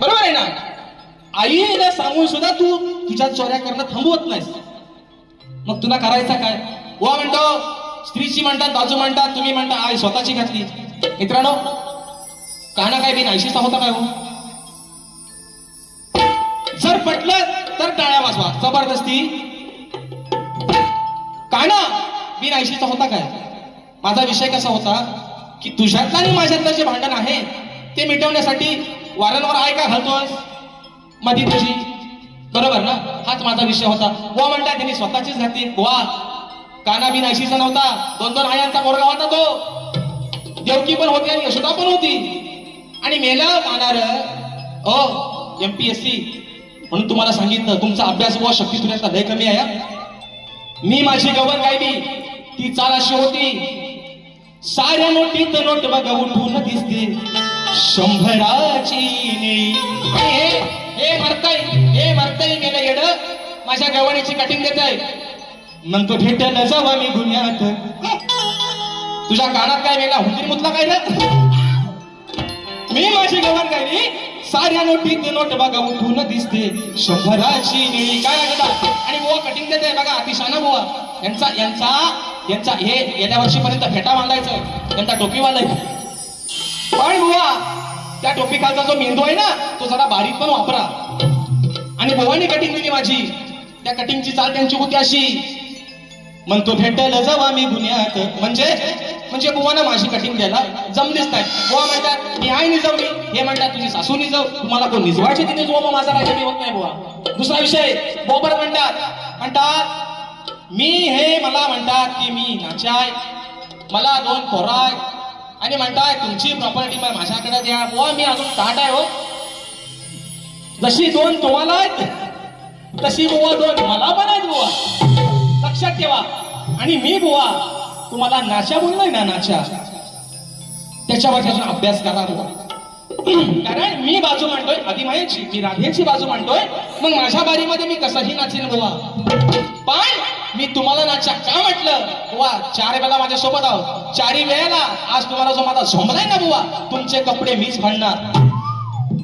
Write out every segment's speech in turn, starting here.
बरोबर आहे ना? आईला सांगून सुद्धा तू तुझ्या चोऱ्या करणं थांबवत नाहीस. मग तुला करायचं काय? वा म्हणतो स्त्रीची म्हणतात बाजू म्हणतात तुम्ही म्हणता आई स्वतःची घातली. मित्रांनो काना काय बी नाहीशीचा होता काय हो? जर पटलं तर टाळ्या वाजवा. जबरदस्ती. काना बी नाहीशीचा होता काय? माझा विषय कसा होता? की तुझ्यातलं आणि माझ्यातलं जे भांडण आहे ते मिटवण्यासाठी वारंवार आय का घालतोस? मधी तुझी. बरोबर ना? हाच माझा विषय होता. वा म्हणता त्यांनी स्वतःचीच घातली. वा काना बिन अशीचा नव्हता. दोन दोन आयांचा पोरगा होता तो. देवकी पण होती आणि यशोदा पण होती. आणि मेला मानार ओ हो, एम पी एस सी म्हणून तुम्हाला सांगितलं तुमचा अभ्यास व शक्ती तुझ्यातला लय कमी आहे मी माझी गवन गायली ती चाल अशी होती. साऱ्या नोटीत नोट बघा उठून दिसते. शंभराची हे हे मरताय हे मरताय गेलं येड. माझ्या गवणीची कटिंग देत आहे. म्हणतो भेटल जावा मी गुन्ह्यात. तुझ्या कानात काय वेगळा हुंदीर मुतला काय ना मी माझी गवन गायली साऱ्या नोटीत नोट बघा उठून दिसते. शंभराची निळी काय लागला आणि बुवा कटिंग देते बघा अतिशाना बुवा. यांचा यांचा यांचा हे गेल्या वर्षीपर्यंत फेटा बांधायचं त्यांचा टोपीवाला आहे. पण बुवा त्या टोपीखालचा जो मेंदू आहे ना तो जरा बारीक पण वापरा. आणि बुवाने कटिंग दिली माझी. त्या कटिंगची चाल त्यांची होती अशी. म्हणतो भेटल जवा मी गुन्ह्यात. म्हणजे म्हणजे बुवाना माझी कटिंग द्यायला जमलीच नाही. बुवा म्हणतात मी आई निजवली हे म्हणतात तुझी सासू निजव. तुम्हाला कोण निजवायची तिने जो मग माझा राजा कमी होत नाही बुवा. दुसरा विषय बोबर म्हणतात. म्हणतात मी हे मला म्हणतात की मी नाचाय. मला दोन खोराय आणि म्हणताय तुमची प्रॉपर्टी माझ्याकडे द्या. बुवा मी अजून ताट आहे हो. जशी दोन तुम्हाला आहेत तशी बुवा दोन मला पण आहेत बुवा. लक्षात ठेवा. आणि मी बुवा तुम्हाला नाच्या बोललोय ना नाच्या. त्याच्यावर अजून अभ्यास करा बुवा. कारण मी बाजू मांडतोय आधी मायाची मी राधेची बाजू मांडतोय. मग माझ्या बारीमध्ये मी कसंही नाचेन बुवा. पण मी तुम्हाला नाचा का म्हटलं? बुवा चार वेळा माझ्या सोबत आहोत. चारी वेळेला आज तुम्हाला जो माझा झोंबलाय ना बुवा तुमचे कपडे मीच फाडणार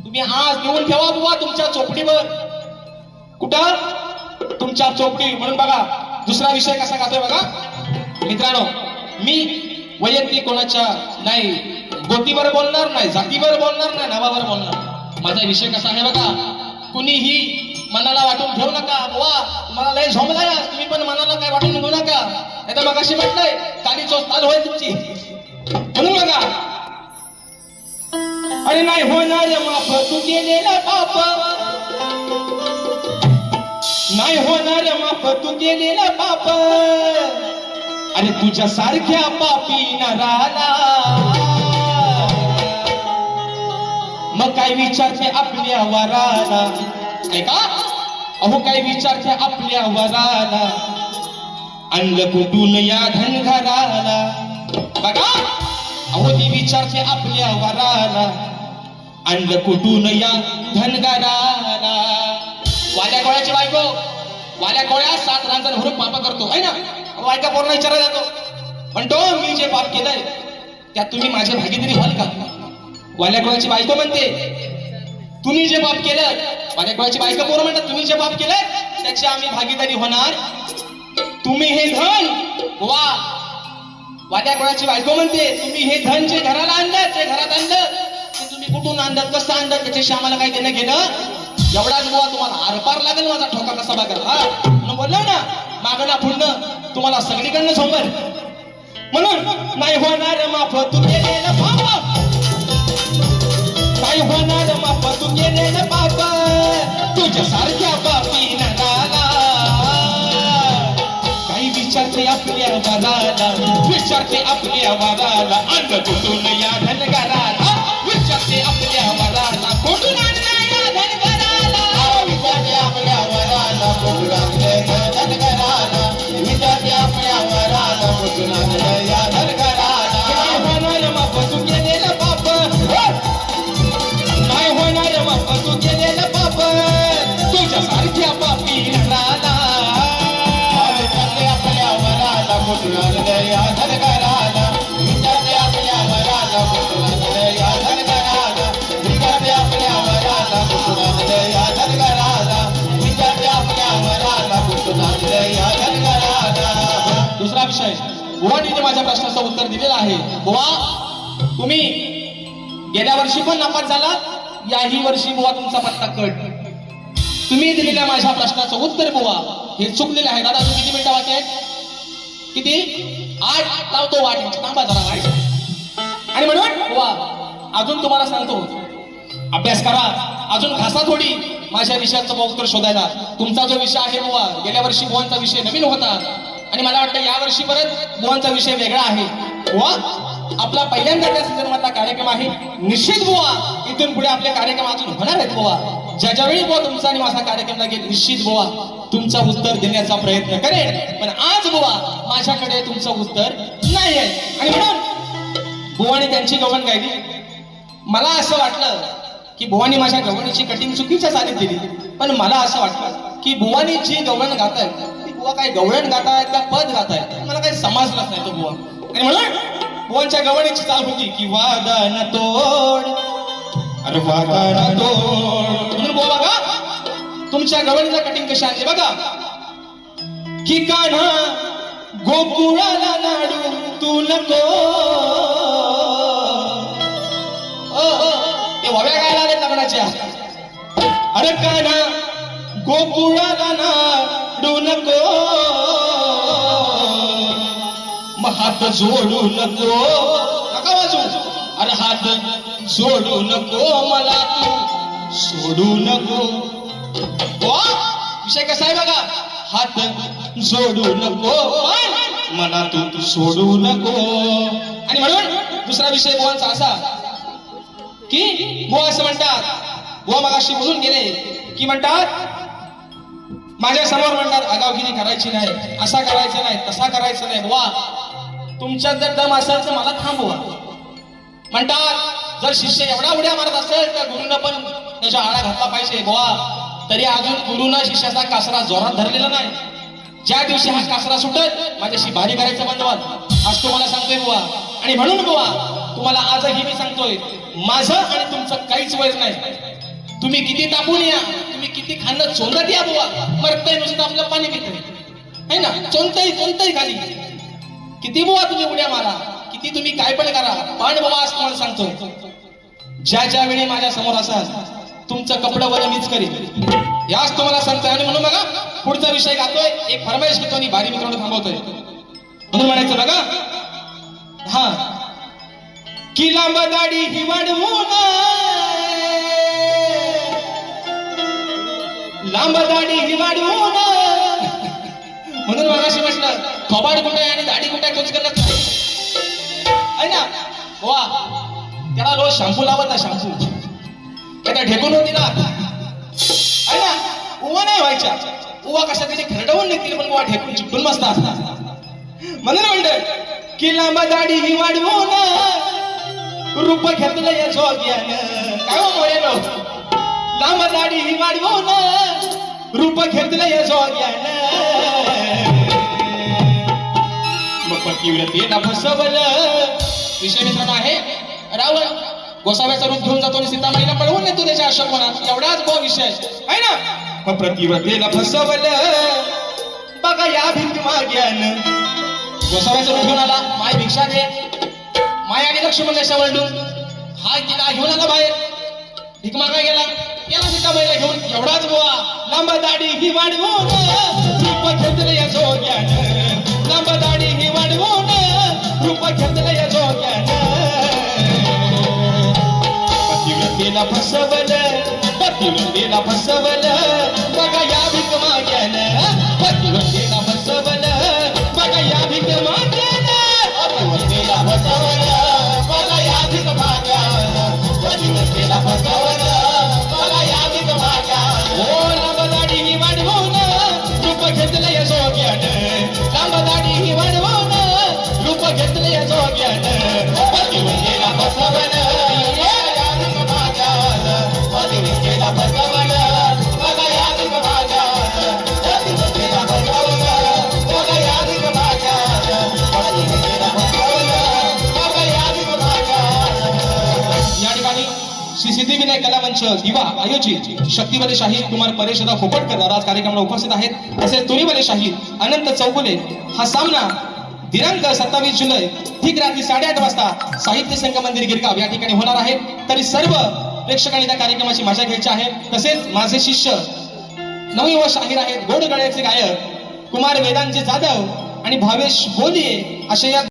तुम्ही आज लिहून ठेवा बुवा तुमच्या चोपडीवर. कुठं? तुमच्या चोपडी. म्हणून बघा दुसरा विषय कसा गातोय बघा. मित्रांनो मी वैयक्तिक कोणाच्या नाही गोतीवर बोलणार नाही जातीवर बोलणार नाही नावावर बोलणार माझा विषय कसा आहे बघा कुणीही मनाला वाटून घेऊ नका. वा तुम्हाला लय झोमलाय तुम्ही पण मनाला काय वाटून घेऊ नका. नाही तर मग अशी म्हटलंय काली चोच चालू होईल तुमची. म्हणून बघा अरे नाही होणार माफ. तू केलेला पाप नाही होणार माफ. तू केलेला पाप अरे तुझ्या सारख्या पापी नराला. मग काय विचारते आपल्या वराला? अहो काय विचारते आपल्या वराला. आणलं कुठून या धनघराला बघा. अहो ती विचारते आपल्या वराला. आणलं कुठून या धनगराला वाल्या गोळ्याची बायको. वाल्या कोळ्या सात रांजण भरून पाप करतो आहे ना? बायका पूर्ण विचारला जातो. म्हणतो मी जे पाप केलंय त्यात तुम्ही माझे भागीदारी व्हाल का? वाल्या गोळ्याची बायको म्हणते तुम्ही जे पाप केलं वाल्या कोळ्याची बायको पोरं म्हणतात तुम्ही जे पाप केलं त्याची आम्ही भागीदारी होणार. तुम्ही हे धन वा वाद्या कोणाची बायको म्हणते तुम्ही हे धन जे घराला आणलं जे घरात आणलं ते तुम्ही कुठून आणलं कसं आणलं त्याच्याशी आम्हाला काही देणं घेणं? एवढाच बुवा तुम्हाला आरपार लागेल माझा ठोका कसा बघा हा? बोललो ना मागणं पुढणं तुम्हाला सगळीकडनं सोंबर म्हणून नाही होणार माफ तू केलेलं होणार माफ तू केलेलं पाप तुझ्या सारख्या काही विचारते आपल्या वराला विचारते आपल्या वराला अन्न तुटून या धनगराला. विचारते आपल्या बुवानीने माझ्या प्रश्नाचं उत्तर दिलेलं आहे. बुवा तुम्ही गेल्या वर्षी पण नापास झाला याही वर्षी बुवा तुमचा पत्ता कट. तुम्ही दिलेल्या माझ्या प्रश्नाचं उत्तर बुवा हे चुकलेलं आहे. दादा तुम्ही किती मिनिटं वाटत आहेत? किती? आठ? लावतो वाट थांबा जरा वाट आणि म्हणून बुवा अजून तुम्हाला सांगतो. अभ्यास करा. अजून घासा थोडी माझ्या विषयाचं उत्तर शोधायला. तुमचा जो विषय आहे बुवा गेल्या वर्षी बुवांचा विषय नवीन होता. आणि मला वाटतं यावर्षी परत बुवांचा विषय वेगळा आहे. बुवा आपला पहिल्यांदा त्या सीझन मधला कार्यक्रम आहे. निश्चित बुवा इथून पुढे आपले कार्यक्रम अजून होणार आहेत बुवा. ज्या ज्यावेळी बुवा तुमचा आणि माझा कार्यक्रम लागेल निश्चित बुवा तुमचा उत्तर देण्याचा प्रयत्न करेन. पण आज बुवा माझ्याकडे तुमचं उत्तर नाही आहे आणि म्हणून बुवाने त्यांची गवण गायली. मला असं वाटलं की बुवानी माझ्या गवणीची कटिंग चुकीच्या चालीत दिली. पण मला असं वाटलं की बुवानी जी गवण गात बुवा काय गवळण गातायत का पद गातायत मला काही समजलाच नाही तो बुवा. आणि म्हणून बुवांच्या गवणीची चाल होती की वादन तोड अरे वादन तोड. म्हणून बुवा बघा तुमच्या गवणीचा कटिंग कशी आणली बघा. की कान्हा गोकुळाला नाडू तू नको. ओ, ते वव्या गायला आले लग्नाच्या. अरे काना गोकुळाला ना वाटू नको. मग हात जोडू नको. नका वाजू अरे हात जोडू नको मला. तू सोडू नको. विषय कसा आहे बघा? हात जोडू नको. मला तू सोडू नको. आणि म्हणून दुसरा विषय बुवांचा असा की बुवा असं म्हणतात. बुवा मगाशी बोलून गेले की म्हणतात माझ्यासमोर म्हणणार आगावगिरी करायची नाही असा करायचं नाही तसा करायचं नाही. वा. तुमच्यात जर दम असेल तर मला थांबवा. म्हणतात जर शिष्य एवढा उड्या मारत असेल तर गुरुनं पण त्याच्या आळा घातला पाहिजे. बुवा तरी अजून गुरुनं शिष्याचा कासरा जोरात धरलेला नाही. ज्या दिवशी हा कासरा सुटत माझ्याशी भारी करायचं बंद आज तुम्हाला सांगतोय बुवा. आणि म्हणून बुवा तुम्हाला आजही मी सांगतोय माझं आणि तुमचं काहीच वैर नाही. तुम्ही किती तापून या? तुम्ही किती खाणं चोंदत या बुवा. मरतय नुसतं आपलं पाणी पितय. है ना? चोंतही चोंतही खाली. किती बुवा तुम्ही उड्या मारा? किती तुम्ही काय पण करा? पण बाबा आज तुम्हाला सांगतो ज्या ज्या वेळी माझ्यासमोर असाल तुमचं कपडं वर मीच करीन. याच तुम्हाला सांगतोय. आणि म्हणून बघा पुढचा विषय गातोय. एक फरमाईश घेतो आणि भारी मित्रांनो थांबवतोय. म्हणून म्हणायचं बघा हा. की लांब दाढी ही वाढवून लांब दाढी ही वाढवून म्हणून मगाशी म्हटलं थोबाड कुठे आणि दाढी कुठे आहे करत आहे. ना? वा. त्याला रोज शॅम्पू लावत ना शॅम्पू. त्याला ढेकून होती ना आहे ना? उवा नाही व्हायच्या. उवा कशा तरी खरडवून निघतील पण उवा ढेकून चिपटून मस्त असतात म्हणून म्हणत की लांब दाढी ही वाढवून रूप घेतलं या जोग्यानं. काय हो मोरेलो? दामदाडी दाढी ही वाढवून रूप घेतलं या जोग्यानं. मग पतिव्रतेला फसवलं विषय मित्रांनो आहे. रावण गोसाव्याचा रूप घेऊन जातो आणि सीतामाईला पळवून नेतो त्याच्या अशोकवनात एवढाच गो विषय. आहे ना? मग प्रतिव्रतेला फसवलं बघा या भिंत माग्यानं गोसाव्याचा रूप घेऊन आला. माय भिक्षा दे माय आणि लक्ष्मण रेषा वळडून हा तिला घेऊन आला बाहेर. भिक मागा गेला. गेला सीताबाईला घेऊन एवढाच गोवा लांब दाढी ही वाढवून रूप घेतलं या जोग्यानं. लांब दाढी ही वाढवून रूप घेतलं या जोग्यानं. पतिव्रतेला फसवलं फसवलं. सिद्धिविनायक कला मंच दिवा आयोजित. शक्तीवाले शाहीर कुमार परेश दादा खोपटकर दादा आज कार्यक्रमाला उपस्थित आहेत. तसेच तुरीवाले शाहीर अनंत चौगुले. हा सामना दिनांक सत्तावीस जुलै ठीक रात्री साडेआठ वाजता साहित्य संघ मंदिर गिरगाव या ठिकाणी होणार आहे. तरी सर्व प्रेक्षकांनी त्या कार्यक्रमाची मजा घ्यायची आहे. तसेच माझे शिष्य नवयुवा शाहीर आहेत. गोड गळ्याचे गायक कुमार वेदांचे जाधव आणि भावेश बोलिये असे या